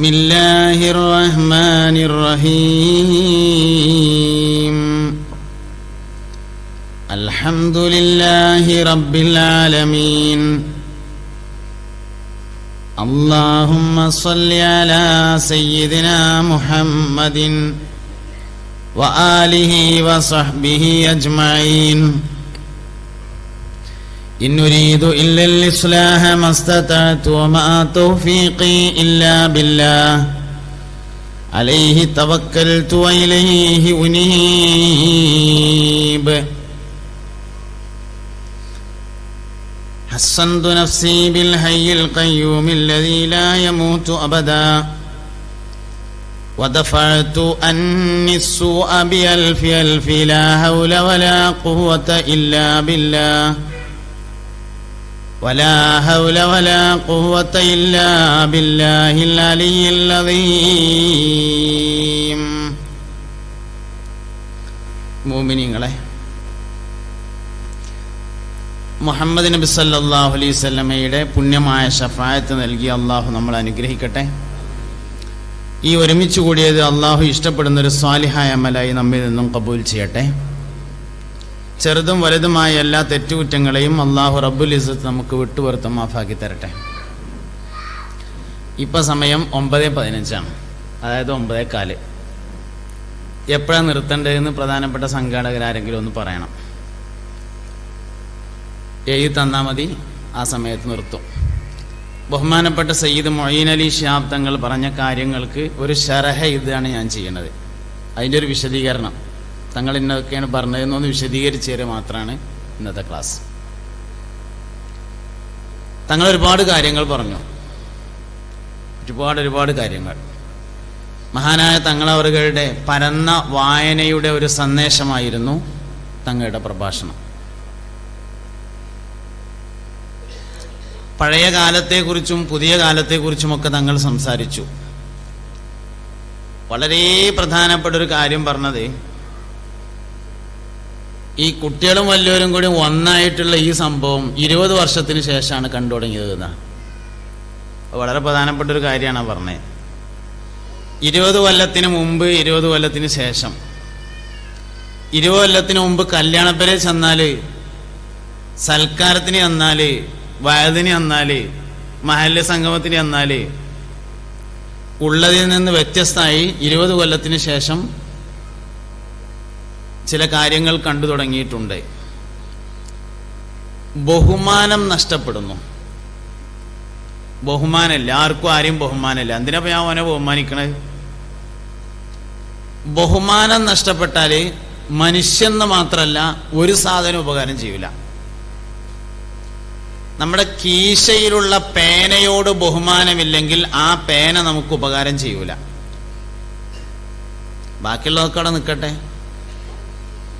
بسم الله الرحمن الرحيم. الحمد لله رب العالمين. اللهم صل على سيدنا محمد وآله وصحبه أجمعين. إن نريد إلا الإصلاح ما استطعت وما توفيقي إلا بالله. عليه توكلت وإليه أنيب. حصنت نفسي بالحي القيوم الذي لا يموت أبدا. ودفعت أني السوء بألف ألف لا حول ولا قوة إلا بالله. ولا حول ولا قوة إلا بالله العلي العظيم മോമിനിങ്ങളെ മുഹമ്മദ് നബി സല്ലല്ലാഹു അലൈഹി സ്വല്ലമയുടെ പുണ്യമായ ഷഫായത്ത് നൽകി അള്ളാഹു നമ്മൾ അനുഗ്രഹിക്കട്ടെ ഈ ഒരുമിച്ച് കൂടിയത് അള്ളാഹു ഇഷ്ടപ്പെടുന്ന ഒരു സ്വാലിഹായ അമലായി നമ്മിൽ നിന്നും കബൂൽ ചെയ്യട്ടെ ചെറുതും വലുതുമായ എല്ലാ തെറ്റുകുറ്റങ്ങളെയും അള്ളാഹു റബ്ബുൽ ഇസത്ത് നമുക്ക് വിട്ടുപുറത്ത് മാഫാക്കി തരട്ടെ. ഇപ്പം സമയം ഒമ്പത് പതിനഞ്ചാണ്. അതായത് ഒമ്പതേ കാൽ. എപ്പോഴാണ് നിർത്തേണ്ടതെന്ന് പ്രധാനപ്പെട്ട സംഘാടകരാരെങ്കിലും ഒന്ന് പറയണം. എഴുതി തന്നാൽ മതി ആ സമയത്ത് നിർത്തും. ബഹുമാനപ്പെട്ട സയ്യിദ് മൊയ്യൻ അലി ഷാബ് തങ്ങൾ പറഞ്ഞ കാര്യങ്ങൾക്ക് ഒരു ഷറഹ ഇതാണ് ഞാൻ ചെയ്യുന്നത്. അതിന്റെ ഒരു വിശദീകരണം. തങ്ങൾ ഇന്നതൊക്കെയാണ് പറഞ്ഞതെന്നൊന്ന് വിശദീകരിച്ചു തരിക മാത്രമാണ് ഇന്നത്തെ ക്ലാസ്. തങ്ങൾ ഒരുപാട് കാര്യങ്ങൾ പറഞ്ഞു. ഒരുപാട് ഒരുപാട് കാര്യങ്ങൾ. മഹാനായ തങ്ങളവറുകളുടെ പരന്ന വായനയുടെ ഒരു സന്ദേശമായിരുന്നു തങ്ങളുടെ പ്രഭാഷണം. പഴയ കാലത്തെക്കുറിച്ചും പുതിയ കാലത്തെക്കുറിച്ചുമൊക്കെ തങ്ങൾ സംസാരിച്ചു. വളരെ പ്രധാനപ്പെട്ട ഒരു കാര്യം പറഞ്ഞത് ഈ കുട്ടികളും വലിയവരും കൂടി ഒന്നായിട്ടുള്ള ഈ സംഭവം ഇരുപത് വർഷത്തിന് ശേഷമാണ് കണ്ടു തുടങ്ങിയത് എന്നാ. വളരെ പ്രധാനപ്പെട്ട ഒരു കാര്യമാണ് പറഞ്ഞത്. ഇരുപത് കൊല്ലത്തിന് മുമ്പ് ഇരുപത് കൊല്ലത്തിന് ശേഷം. ഇരുപത് കൊല്ലത്തിന് മുമ്പ് കല്യാണപ്പരെ ചെന്നാൽ സൽക്കാരത്തിന് ചെന്നാൽ വയതിന് ചെന്നാൽ മഹല്യ സംഗമത്തിന് ചെന്നാൽ ഉള്ളതിൽ നിന്ന് വ്യത്യസ്തമായി ഇരുപത് കൊല്ലത്തിന് ശേഷം ചില കാര്യങ്ങൾ കണ്ടു തുടങ്ങിയിട്ടുണ്ട്. ബഹുമാനം നഷ്ടപ്പെടുന്നു. ബഹുമാനമില്ല. ആർക്കും ആരെയും ബഹുമാനമില്ല. എന്തിനാ ഞാൻ അവനെ ബഹുമാനിക്കണത്? ബഹുമാനം നഷ്ടപ്പെട്ടാൽ മനുഷ്യന്ന് മാത്രമല്ല ഒരു സാധനം ഉപകാരം ചെയ്യില്ല നമ്മുടെ കീശയിലുള്ള പേനയോട് ബഹുമാനമില്ലെങ്കിൽ ആ പേന നമുക്ക് ഉപകാരം ചെയ്യൂല. ബാക്കിയുള്ളതൊക്കെ അവിടെ നിൽക്കട്ടെ.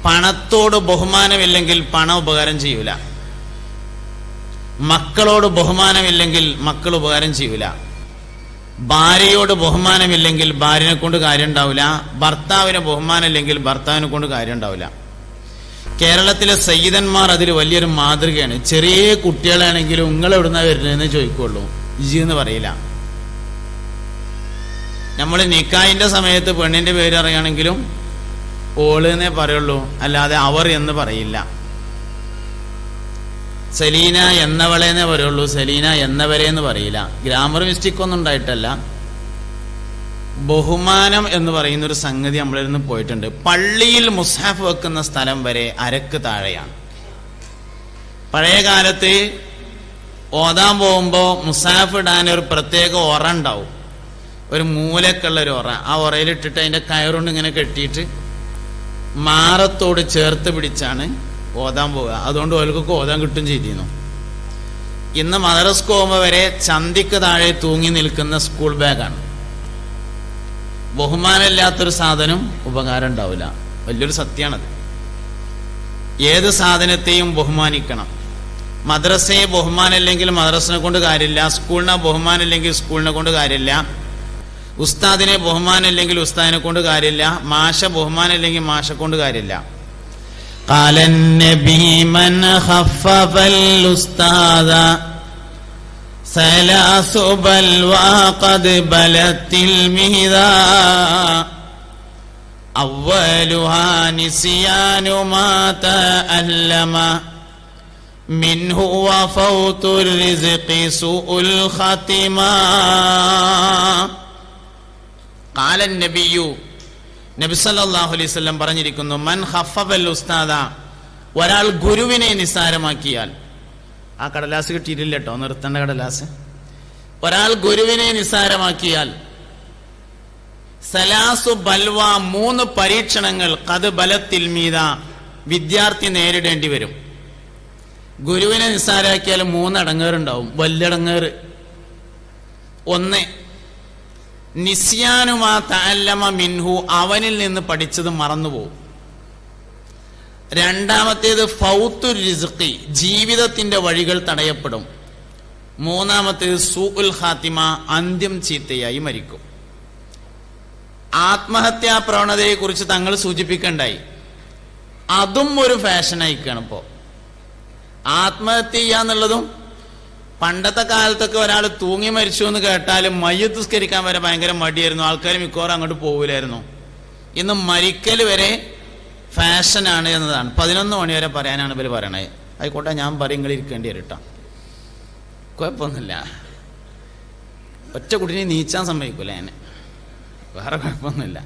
പണത്തോട് ബഹുമാനമില്ലെങ്കിൽ പണം ഉപകാരം ചെയ്യൂല. മക്കളോട് ബഹുമാനമില്ലെങ്കിൽ മക്കൾ ഉപകാരം ചെയ്യൂല. ഭാര്യയോട് ബഹുമാനമില്ലെങ്കിൽ ഭാര്യനെ കൊണ്ട് കാര്യം ഉണ്ടാവില്ല ഭർത്താവിന് ബഹുമാനമില്ലെങ്കിൽ ഭർത്താവിനെ കൊണ്ട് കാര്യം ഉണ്ടാവില്ല കേരളത്തിലെ സയ്യിദന്മാർ അതിൽ വലിയൊരു മാതൃകയാണ്. ചെറിയ കുട്ടികളാണെങ്കിലും നിങ്ങൾ എവിടുന്ന വരുന്നതെന്ന് ചോദിക്കുള്ളൂ. ഇജി എന്ന് പറയില്ല. നമ്മൾ നിക്കായിന്റെ സമയത്ത് പെണ്ണിന്റെ പേര് അറിയണമെങ്കിലും ഓൾ എന്നേ പറയുള്ളൂ. അല്ലാതെ അവർ എന്ന് പറയില്ല. സലീന എന്നവളെന്നേ പറയുള്ളൂ. സലീന എന്നവരെ എന്ന് പറയില്ല. ഗ്രാമർ മിസ്റ്റേക്ക് ഒന്നും ഉണ്ടായിട്ടല്ല. ബഹുമാനം എന്ന് പറയുന്ന ഒരു സംഗതി നമ്മളിൽ നിന്ന് പോയിട്ടുണ്ട്. പള്ളിയിൽ മുസാഫ് വെക്കുന്ന സ്ഥലം വരെ അരക്ക് താഴെയാണ്. പഴയ കാലത്ത് ഓതാൻ പോകുമ്പോൾ മുസാഫ് ഇടാൻ ഒരു പ്രത്യേക ഒറ ഉണ്ടാവും. ഒരു മൂലക്കുള്ള ഒരു ഒറ. ആ ഒറയിലിട്ടിട്ട് അതിന്റെ കയറുകൊണ്ട് ഇങ്ങനെ കെട്ടിയിട്ട് മാറത്തോട് ചേർത്ത് പിടിച്ചാണ് ഓതാൻ പോവുക. അതുകൊണ്ട് ഓൽക്കൊക്കെ ഓതാൻ കിട്ടും ചെയ്തിരുന്നു. ഇന്ന് മദ്രസ് പോകുമ്പോൾ വരെ ചന്തിക്ക് താഴെ തൂങ്ങി നിൽക്കുന്ന സ്കൂൾ ബാഗാണ് ബഹുമാനമില്ലാത്തൊരു സാധനം ഉപകാരം ഉണ്ടാവില്ല. വലിയൊരു സത്യമാണത് ഏത് സാധനത്തെയും ബഹുമാനിക്കണം. മദ്രസയെ ബഹുമാനമില്ലെങ്കിൽ മദ്രസിനെ കൊണ്ട് കാര്യമില്ല. സ്കൂളിനെ ബഹുമാനമില്ലെങ്കിൽ സ്കൂളിനെ കൊണ്ട് കാര്യമില്ല. ഉസ്താദിനെ ബഹുമാനമില്ലെങ്കിൽ ഉസ്താദിനെ കൊണ്ട് കാര്യമില്ല മാഷ ബഹുമാനമില്ലെങ്കിൽ മാഷ കൊണ്ട് കാര്യമില്ല قال النبي من خفف الأستاذ ثلاث بلوى قد بلت المهذا أولها نسيان ما تألم منه وفوت الرزق سوء الخاتمة കാലൻ നബിയു നബിസല്ലാഹു അലൈഹി സ്വല്ലം പറഞ്ഞിരിക്കുന്നു മൻ ഹഫൽ ഉസ്താദ ഒരാൾ ഗുരുവിനെ നിസ്സാരമാക്കിയാൽ. ആ കടലാസ് കിട്ടിയിട്ടില്ല കേട്ടോ നിർത്തേണ്ട കടലാസ്. ഒരാൾ ഗുരുവിനെ നിസ്സാരമാക്കിയാൽ. സലാസു ബൽവ മൂന്ന് പരീക്ഷണങ്ങൾ കത് ബലത്തിൽ മീത വിദ്യാർത്ഥി നേരിടേണ്ടി വരും. ഗുരുവിനെ നിസ്സാരാക്കിയാൽ മൂന്ന് അടങ്ങേറുണ്ടാവും വല്യടങ്ങേറ് ഒന്ന് നിസ്യാനുമാ തഅല്ലമ മിൻഹു അവനിൽ നിന്ന് പഠിച്ചത് മറന്നുപോകും. രണ്ടാമത്തേത് ഫൗത്തു റിസ്ഖി ജീവിതത്തിന്റെ വഴികൾ തടയപ്പെടും. മൂന്നാമത്തേത് സൂഉൽ ഖാത്തിമ അന്ത്യം ചീത്തയായി മരിക്കും. ആത്മഹത്യാ പ്രവണതയെ കുറിച്ച് തങ്ങൾ സൂചിപ്പിക്കണ്ടായി. അതും ഒരു ഫാഷൻ ആയിക്കാണ് ഇപ്പോ. ആത്മഹത്യ ചെയ്യാന്നുള്ളതും പണ്ടത്തെ കാലത്തൊക്കെ ഒരാൾ തൂങ്ങി മരിച്ചു എന്ന് കേട്ടാലും മയ്യത്തുസ്കരിക്കാൻ വരെ ഭയങ്കര മടിയായിരുന്നു. ആൾക്കാർ മിക്കവാറും അങ്ങോട്ട് പോകില്ലായിരുന്നു ഇന്ന് മരിക്കൽ വരെ ഫാഷനാണ് എന്നതാണ്. പതിനൊന്ന് മണി വരെ പറയാനാണ് ഇവർ പറയണത്. ആയിക്കോട്ടെ ഞാൻ പറയും നിങ്ങൾ ഇരിക്കേണ്ടി വരും കേട്ടോ കുഴപ്പമൊന്നുമില്ല. ഒറ്റ കുട്ടിനെ നീച്ചാൻ സമ്മതിക്കൂല എന്നെ വേറെ കുഴപ്പമൊന്നുമില്ല.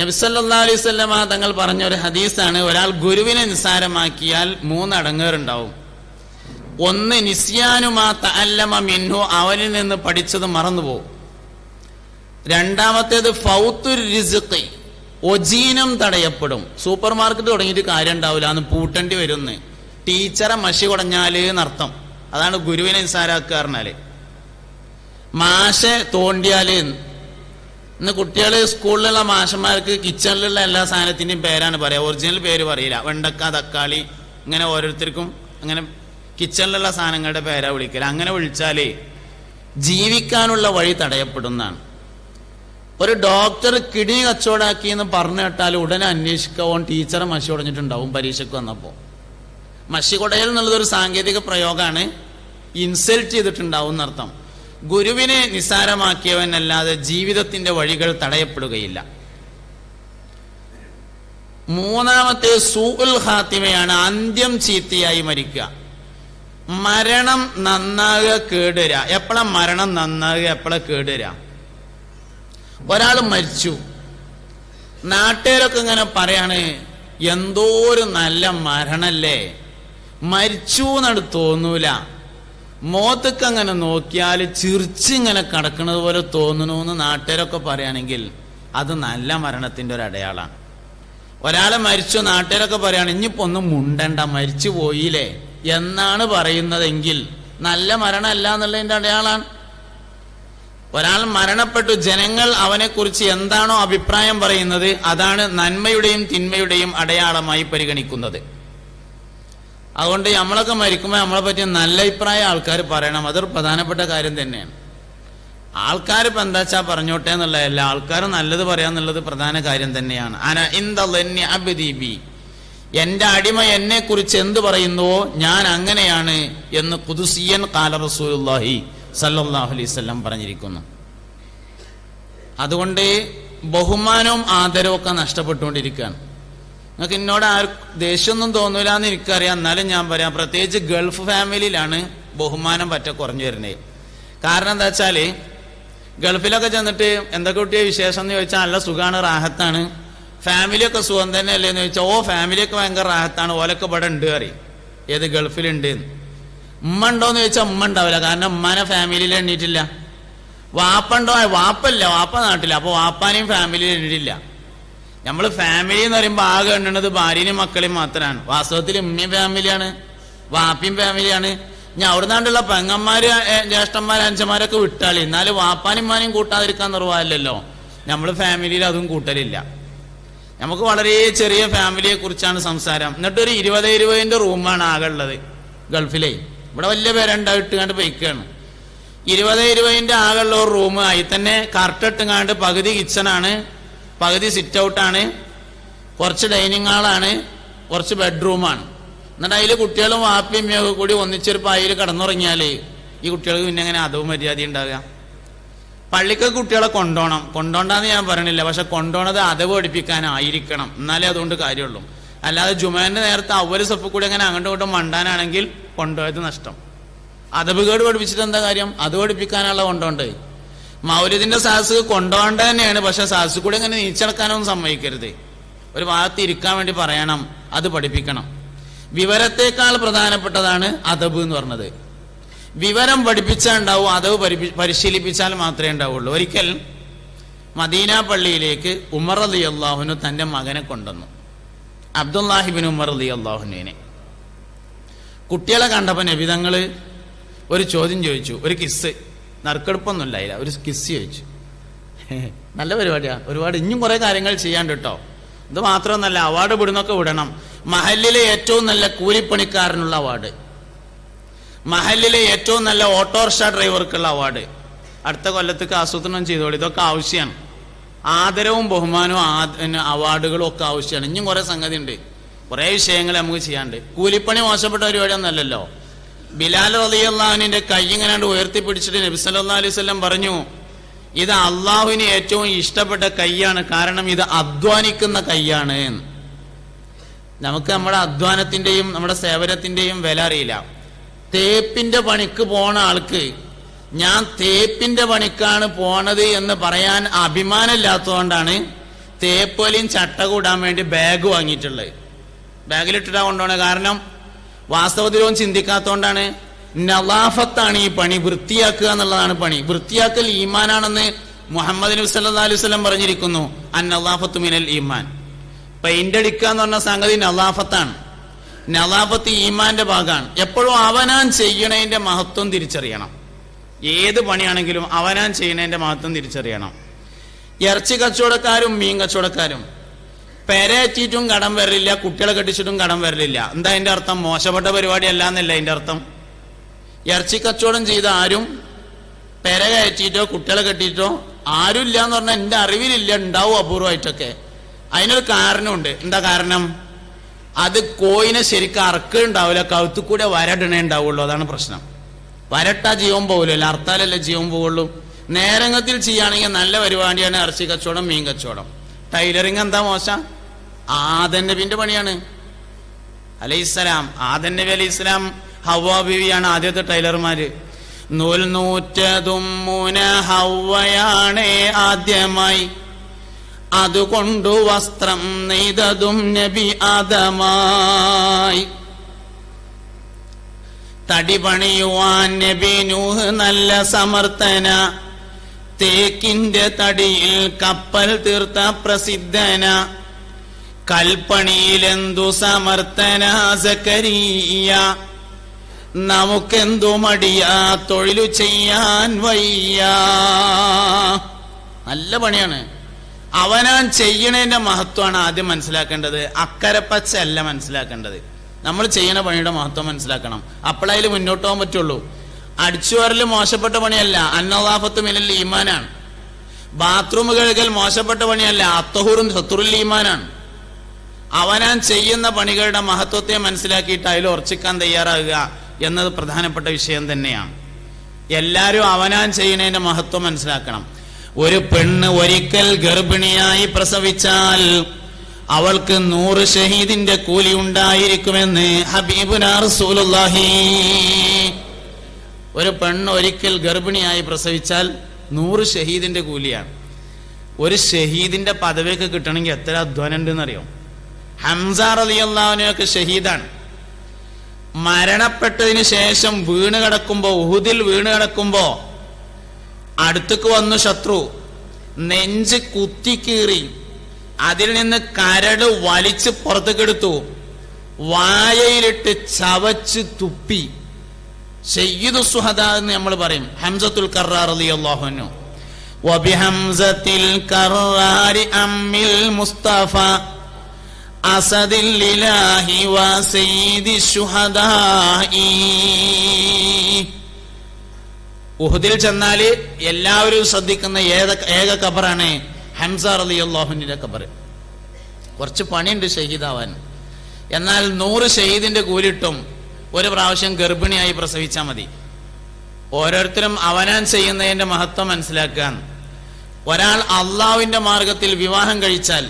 നബിസല്ലാ അലൈഹി സ്വല്ലമ തങ്ങൾ പറഞ്ഞ ഒരു ഹദീസാണ് ഒരാൾ ഗുരുവിനെ നിസ്സാരമാക്കിയാൽ മൂന്നടങ്ങേറുണ്ടാവും. ഒന്ന് നിസ്യാനുമാ തഅല്ലമ മിൻഹു അവനിൽ നിന്ന് പഠിച്ചത് മറന്നുപോകും. രണ്ടാമത്തേത് ഫൗത്തുർ റിസ്ഖി ഒജീനം തടയപ്പെടും. സൂപ്പർ മാർക്കറ്റ് തുടങ്ങിയിട്ട് കാര്യം ഉണ്ടാവില്ല അന്ന് പൂട്ടേണ്ടി വരുന്ന്. ടീച്ചറെ മഷി കുടഞ്ഞാൽ എന്നർത്ഥം. അതാണ് ഗുരുവിനെ നിസ്സാരാക്കുക പറഞ്ഞാൽ. മാഷെ തോണ്ടിയാൽ. ഇന്ന് കുട്ടികൾ സ്കൂളിലുള്ള മാഷന്മാർക്ക് കിച്ചണിലുള്ള എല്ലാ സാധനത്തിന്റെയും പേരാണ് പറയുക ഒറിജിനൽ പേര് പറയില്ല. വെണ്ടക്ക തക്കാളി ഇങ്ങനെ ഓരോരുത്തർക്കും അങ്ങനെ കിച്ചണിലുള്ള സാധനങ്ങളുടെ പേരാ വിളിക്കൽ അങ്ങനെ വിളിച്ചാലേ ജീവിക്കാനുള്ള വഴി തടയപ്പെടുന്നതാണ്. ഒരു ഡോക്ടർ കിഡ്നി കച്ചവടാക്കി എന്ന് പറഞ്ഞു കേട്ടാൽ ഉടനെ അന്വേഷിക്കവോൻ ടീച്ചറെ മഷി ഉടഞ്ഞിട്ടുണ്ടാവും പരീക്ഷയ്ക്ക് വന്നപ്പോൾ മഷി കുടയൽ എന്നുള്ളത് ഒരു സാങ്കേതിക പ്രയോഗമാണ് ഇൻസൾട്ട് ചെയ്തിട്ടുണ്ടാവും എന്നർത്ഥം. ഗുരുവിനെ നിസ്സാരമാക്കിയവനല്ലാതെ ജീവിതത്തിന്റെ വഴികൾ തടയപ്പെടുകയില്ല. മൂന്നാമത്തെ സൂഉൽ ഖാത്തിമയാണ് അന്ത്യം ചീത്തയായി മരിക്കുക. മരണം നന്നാകുക കേടുവരിക എപ്പോഴാ മരണം നന്നാകുക? എപ്പോഴാ കേടുവരിക ഒരാൾ മരിച്ചു. നാട്ടുകാരൊക്കെ ഇങ്ങനെ പറയാണ് എന്തോ ഒരു നല്ല മരണല്ലേ? മരിച്ചു എന്നട് തോന്നൂല. മോത്തൊക്കെ അങ്ങനെ നോക്കിയാൽ ചിരിച്ചിങ്ങനെ കിടക്കുന്നത് പോലെ തോന്നുന്നു എന്ന് നാട്ടുകാരൊക്കെ പറയുകയാണെങ്കിൽ അത് നല്ല മരണത്തിന്റെ ഒരു അടയാളാണ് ഒരാളെ മരിച്ചു നാട്ടുകാരൊക്കെ പറയാണ് ഇനിയിപ്പോ ഒന്നും മുണ്ടണ്ട മരിച്ചു പോയില്ലേ? എന്നാണ് പറയുന്നതെങ്കിൽ നല്ല മരണമല്ല എന്നുള്ളതിന്റെ അടയാളാണ്. ഒരാൾ മരണപ്പെട്ടു ജനങ്ങൾ അവനെക്കുറിച്ച് എന്താണോ അഭിപ്രായം പറയുന്നത് അതാണ് നന്മയുടെയും തിന്മയുടെയും അടയാളമായി പരിഗണിക്കുന്നത്. അതുകൊണ്ട് നമ്മളൊക്കെ മരിക്കുമ്പോൾ നമ്മളെ പറ്റി നല്ല അഭിപ്രായം ആൾക്കാർ പറയണം. അതൊരു പ്രധാനപ്പെട്ട കാര്യം തന്നെയാണ്. ആൾക്കാർ ഇപ്പം എന്താ വെച്ചാൽ പറഞ്ഞോട്ടെ എന്നുള്ളതല്ല. ആൾക്കാർ നല്ലത് പറയാന്നുള്ളത് പ്രധാന കാര്യം തന്നെയാണ്. അന ഇന്ദി അബിദീബി എന്റെ അടിമ എന്നെക്കുറിച്ച് എന്ത് പറയുന്നുവോ ഞാൻ അങ്ങനെയാണ് എന്ന് കുതുസിയൻ കാല റസൂലുല്ലാഹി സല്ലാഹു അലൈഹി വസല്ലം പറഞ്ഞിരിക്കുന്നു. അതുകൊണ്ട് ബഹുമാനവും ആദരവും ഒക്കെ നഷ്ടപ്പെട്ടുകൊണ്ടിരിക്കുകയാണ്. നിങ്ങൾക്ക് എന്നോട് ആ ദേഷ്യമൊന്നും തോന്നൂല എന്ന് എനിക്കറിയാം. എന്നാലും ഞാൻ പറയാം പ്രത്യേകിച്ച് ഗൾഫ് ഫാമിലിയിലാണ് ബഹുമാനം പറ്റ കുറഞ്ഞു വരുന്നത്. കാരണം എന്താ വെച്ചാൽ ഗൾഫിലൊക്കെ ചെന്നിട്ട് എന്തൊക്കെ കുട്ടിയെ വിശേഷം എന്ന് ചോദിച്ചാൽ നല്ല സുഖമാണ് റാഹത്താണ്. ഫാമിലിയൊക്കെ സുഖം തന്നെ അല്ലേന്ന് ചോദിച്ചാൽ ഓ ഫാമിലിയൊക്കെ ഭയങ്കര റാഹത്താണ് ഓലൊക്കെ ഇവിടെ ഉണ്ട് അറിയും ഏത് ഗൾഫിലുണ്ട്? എന്ന്. ഉമ്മ ഉണ്ടോന്ന് ചോദിച്ചാൽ ഉമ്മ ഉണ്ടാവില്ല. കാരണം ഉമ്മാനെ ഫാമിലിയിൽ എണ്ണീറ്റില്ല വാപ്പ ഉണ്ടോ? വാപ്പല്ല വാപ്പ നാട്ടില്ല അപ്പോൾ വാപ്പാനെയും ഫാമിലിയിൽ എണ്ണിട്ടില്ല നമ്മൾ ഫാമിലി എന്ന് പറയുമ്പോൾ ആകെ എണ്ണുന്നത് ഭാര്യയും മക്കളെയും മാത്രമാണ് വാസ്തവത്തിൽ ഉമ്മയും ഫാമിലിയാണ് വാപ്പയും ഫാമിലിയാണ്. ഞാൻ അവിടെ നിന്നാണ്ടുള്ള പെങ്ങന്മാര് ജ്യേഷ്ഠന്മാർ അഞ്ചന്മാരൊക്കെ വിട്ടാളി എന്നാലും വാപ്പാനും ഉമ്മാനെയും കൂട്ടാതിരിക്കാൻ നിർവാഹമില്ലല്ലോ. നമ്മൾ ഫാമിലിയിൽ അതും കൂട്ടലില്ല. നമുക്ക് വളരെ ചെറിയ ഫാമിലിയെ കുറിച്ചാണ് സംസാരം. എന്നിട്ട് ഒരു ഇരുപത് ഇരുപതിന്റെ റൂമാണ് ആകെ ഉള്ളത്. ഗൾഫിലെ. ഇവിടെ വലിയ പേരുണ്ടായിട്ട് കണ്ട് പൊയ്ക്കാണ്. ഇരുപത് ഇരുപതിന്റെ ഉള്ള ഒരു റൂം ആയി തന്നെ കറക്റ്റ് ഇട്ടുങ്ങാണ്ട് പകുതി കിച്ചണാണ് പകുതി സിറ്റ് ഔട്ടാണ് കുറച്ച് ഡൈനിങ് ഹാളാണ് കുറച്ച് ബെഡ്റൂമാണ് എന്നിട്ട് അതിൽ കുട്ടികളും വാപ്പിയും കൂടി ഒന്നിച്ചൊരു പായയിൽ കടന്നുറങ്ങിയാലേ ഈ കുട്ടികൾക്ക് പിന്നെ എങ്ങനെ അതവും മര്യാദ ഉണ്ടാകുക പള്ളിക്ക് കുട്ടികളെ കൊണ്ടോണം. കൊണ്ടോണ്ടാന്ന് ഞാൻ പറയണില്ല. പക്ഷെ കൊണ്ടോണത് അതവ് പഠിപ്പിക്കാനായിരിക്കണം. എന്നാലേ അതുകൊണ്ട് കാര്യമുള്ളൂ. അല്ലാതെ ജുമാന്റെ നേരത്തെ അവർ സപ്പ് കൂടി അങ്ങനെ അങ്ങോട്ടും ഇങ്ങോട്ടും മണ്ടാനാണെങ്കിൽ കൊണ്ടുപോയത് നഷ്ടം. അതവുകേട് പഠിപ്പിച്ചിട്ട് എന്താ കാര്യം? അത് പഠിപ്പിക്കാനുള്ള കൊണ്ടോണ്ട്. മൗര്യത്തിന്റെ സാഹസ് കൊണ്ടോണ്ട് തന്നെയാണ്. പക്ഷെ സാഹസ് കൂടി അങ്ങനെ നീച്ചടക്കാനൊന്നും സമ്മതിക്കരുത്. ഒരു ഭാഗത്ത് ഇരിക്കാൻ വേണ്ടി പറയണം. അത് പഠിപ്പിക്കണം. വിവരത്തേക്കാൾ പ്രധാനപ്പെട്ടതാണ് അതബ് എന്ന് പറഞ്ഞത്. വിവരം പഠിപ്പിച്ചാൽ ഉണ്ടാവും അതവ് പരിശീലിപ്പിച്ചാൽ മാത്രമേ ഉണ്ടാവുള്ളൂ. ഒരിക്കൽ മദീന പള്ളിയിലേക്ക് ഉമർ അലി അള്ളാഹുനു തന്റെ മകനെ കൊണ്ടുവന്നു. അബ്ദുല്ലാഹിബിൻ ഉമർ അലി അള്ളാഹുനുവിനെ കുട്ടികളെ കണ്ടപ്പോൾ നബിതങ്ങൾ ഒരു ചോദ്യം ചോദിച്ചു. ഒരു കിസ് നറുക്കെടുപ്പൊന്നും ഇല്ല ഒരു കിസ് ചോദിച്ചു. നല്ല പരിപാടിയാ. ഒരുപാട് ഇനിയും കുറേ കാര്യങ്ങൾ ചെയ്യാണ്ട് കേട്ടോ ഇത് മാത്രമൊന്നല്ല അവാർഡ് വിടുന്നൊക്കെ വിടണം. മഹലിലെ ഏറ്റവും നല്ല കൂലിപ്പണിക്കാരനുള്ള അവാർഡ്. മഹലിലെ ഏറ്റവും നല്ല ഓട്ടോറിക്ഷ ഡ്രൈവർക്കുള്ള അവാർഡ്. അടുത്ത കൊല്ലത്തേക്ക് ആസൂത്രണം ചെയ്തോളൂ. ഇതൊക്കെ ആവശ്യമാണ് ആദരവും ബഹുമാനവും അവാർഡുകളും ഒക്കെ ആവശ്യമാണ് ഇനിയും കുറേ സംഗതി ഉണ്ട് കുറേ വിഷയങ്ങൾ നമുക്ക് ചെയ്യാണ്ട് കൂലിപ്പണി മോശപ്പെട്ട പരിപാടിയൊന്നല്ലല്ലോ ബിലാൽ റളിയല്ലാഹുവിന്റെ കൈ ഇങ്ങനെ ഉയർത്തി പിടിച്ചിട്ട് നബി സല്ലല്ലാഹു അലൈഹി വസല്ലം പറഞ്ഞു ഇത് അള്ളാഹുവിന് ഏറ്റവും ഇഷ്ടപ്പെട്ട കൈയാണ്. കാരണം ഇത് അധ്വാനിക്കുന്ന കൈയാണ്. നമുക്ക് നമ്മുടെ അധ്വാനത്തിന്റെയും നമ്മുടെ സേവനത്തിന്റെയും വില അറിയില്ല. തേപ്പിന്റെ പണിക്ക് പോണ ആൾക്ക് ഞാൻ തേപ്പിന്റെ പണിക്കാണ് പോണത് എന്ന് പറയാൻ അഭിമാനമില്ലാത്തതുകൊണ്ടാണ് തേപ്പൊലിയും ചട്ട കൂടാൻ വേണ്ടി ബാഗ് വാങ്ങിയിട്ടുള്ളത്. ബാഗിലിട്ടിട്ടാ കൊണ്ടോണ കാരണം വാസ്തവത്തിലൊന്നും ചിന്തിക്കാത്തതുകൊണ്ടാണ് നവാഫത്താണ് ഈ പണി വൃത്തിയാക്കുക എന്നുള്ളതാണ് പണി. വൃത്തിയാക്കൽ ഈമാനാണെന്ന് മുഹമ്മദ് നബി സല്ലല്ലാഹു അലൈഹി സ്വലം പറഞ്ഞിരിക്കുന്നു. അൻ നവാഫത്ത് മിനൽ ഈമാൻ. പെയിന്റ് അടിക്കുക എന്ന് പറഞ്ഞ സംഗതി നലാഫത്താണ് നലാഫത്ത് ഈമാന്റെ ഭാഗമാണ്. എപ്പോഴും അവനാൻ ചെയ്യണതിന്റെ മഹത്വം തിരിച്ചറിയണം. ഏത് പണിയാണെങ്കിലും അവനാൻ ചെയ്യണതിന്റെ മഹത്വം തിരിച്ചറിയണം. ഇറച്ചി കച്ചവടക്കാരും മീൻ കച്ചവടക്കാരും പെരയറ്റിയിട്ടും കടം വരലില്ല കുട്ടികളെ കെട്ടിച്ചിട്ടും കടം വരലില്ല. എന്താ അതിന്റെ അർത്ഥം? മോശപ്പെട്ട പരിപാടി അല്ല എന്നല്ല അതിന്റെ അർത്ഥം. ഇറച്ചി കച്ചവടം ചെയ്ത ആരും പെര കയറ്റിയിട്ടോ കുട്ടികളെ കെട്ടിയിട്ടോ ആരും ഇല്ല എന്ന് പറഞ്ഞാൽ എന്റെ അറിവിലില്ല ഉണ്ടാവും അപൂർവമായിട്ടൊക്കെ. അതിനൊരു കാരണമുണ്ട്. എന്താ കാരണം? അത് കോയിനെ ശരിക്കും അറക്കുണ്ടാവില്ല കഴുത്തു കൂടെ വരടണേ ഉണ്ടാവുള്ളൂ. അതാണ് പ്രശ്നം. വരട്ടാ ജീവൻ പോകില്ലല്ലോ അർത്താലല്ലേ ജീവൻ പോവുള്ളൂ. നേരങ്ങത്തിൽ ചെയ്യുകയാണെങ്കിൽ നല്ല പരിപാടിയാണ് ഇറച്ചി കച്ചവടം മീൻ കച്ചവടം. ടൈലറിങ് എന്താ മോശം? ആദൻ നബിന്റെ പണിയാണ്. അലൈഹിസ്സലാം ആദൻ നബി അലൈഹി ഇസ്ലാം ഹവ്വ ബിവിയാണ് ആദ്യത്തെ ടൈലർമാര്. നൂൽ നൂറ്റതും മുന ഹവ്വയാണേ ആദ്യമായി. അതുകൊണ്ടു വസ്ത്രം നെയ്തതും നബി ആദമായി. തടി പണിയുവാൻ നബി നൂഹ് നല്ല സമർത്ഥന. തേക്കിന്റെ തടിയിൽ കപ്പൽ തീർത്ത പ്രസിദ്ധന. കൽപ്പണിയിലെന്തു സമർത്ഥന സക്കരിയ? നമുക്കെന്തു മടിയാ തൊഴിലു ചെയ്യാൻ വയ്യ. നല്ല പണിയാണ്. അവനാൻ ചെയ്യണതിന്റെ മഹത്വമാണ് ആദ്യം മനസ്സിലാക്കേണ്ടത്. അക്കരപ്പച്ചല്ല മനസ്സിലാക്കേണ്ടത്. നമ്മൾ ചെയ്യണ പണിയുടെ മഹത്വം മനസ്സിലാക്കണം. അപ്പോഴതിൽ മുന്നോട്ട് പോകാൻ പറ്റുള്ളൂ. അടിച്ചു വരൽ മോശപ്പെട്ട പണിയല്ല. അന്നദാഫത്ത് മിനൽ ഈമാനാണ്. ബാത്റൂം കഴുകൽ മോശപ്പെട്ട പണിയല്ല. അത്തഹൂറും സത്തുറുൽ ഈമാനാണ്. അവനാൻ ചെയ്യുന്ന പണികളുടെ മഹത്വത്തെ മനസ്സിലാക്കിയിട്ട് അതിൽ ഉറച്ചിക്കാൻ തയ്യാറാകുക എന്നത് പ്രധാനപ്പെട്ട വിഷയം തന്നെയാണ്. എല്ലാവരും അവനാൻ ചെയ്യുന്നതിന്റെ മഹത്വം മനസ്സിലാക്കണം. ഒരു പെണ്ണ് ഒരിക്കൽ ഗർഭിണിയായി പ്രസവിച്ചാൽ അവൾക്ക് നൂറ് ഷഹീദിന്റെ കൂലി ഉണ്ടായിരിക്കുമെന്ന് ഹബീബുനാഹി ഒരു പെണ്ണ് ഒരിക്കൽ ഗർഭിണിയായി പ്രസവിച്ചാൽ നൂറ് ഷഹീദിന്റെ കൂലിയാണ്. ഒരു ഷഹീദിന്റെ പദവിയൊക്കെ കിട്ടണമെങ്കിൽ എത്ര അധ്വാനം ഉണ്ടെന്നറിയോ? ഹംസാർ അലി അള്ളാഹുനെയൊക്കെ ഷഹീദാണ്. മരണപ്പെട്ടതിന് ശേഷം വീണ് കിടക്കുമ്പോ ഉഹുദിൽ വീണ് കിടക്കുമ്പോ അടുത്തേക്ക് വന്നു ശത്രു. നെഞ്ച് കുത്തിക്കീറി അതിൽ നിന്ന് കരട് വലിച്ച് പുറത്തേക്കെടുത്തു വായയിലിട്ട് ചവച്ച് തുപ്പി. സയ്യിദു സുഹദ എന്ന് നമ്മൾ പറയും. ഹംസത്തുൽ കറാർ അലി അള്ളാഹുനു വബിഹംസത്തിൽ കറാരി അമ്മിൽ മുസ്തഫ. വ സയ്യിദി ശുഹദാഇ ഉഹുദിൽ ചെന്നാൽ എല്ലാവരും ശ്രദ്ധിക്കുന്ന ഏക ഏക കബറാണ് ഹംസ അലി അള്ളാഹുവിന്റെ കബർ കുറച്ച് പണിയുണ്ട് ഷഹീദാവാൻ. എന്നാൽ നൂറ് ഷഹീദിന്റെ കൂലിട്ടും ഒരു പ്രാവശ്യം ഗർഭിണിയായി പ്രസവിച്ചാൽ മതി. ഓരോരുത്തരും അവനാൻ ചെയ്യുന്നതിന്റെ മഹത്വം മനസ്സിലാക്കാൻ ഒരാൾ അള്ളാവിന്റെ മാർഗത്തിൽ വിവാഹം കഴിച്ചാൽ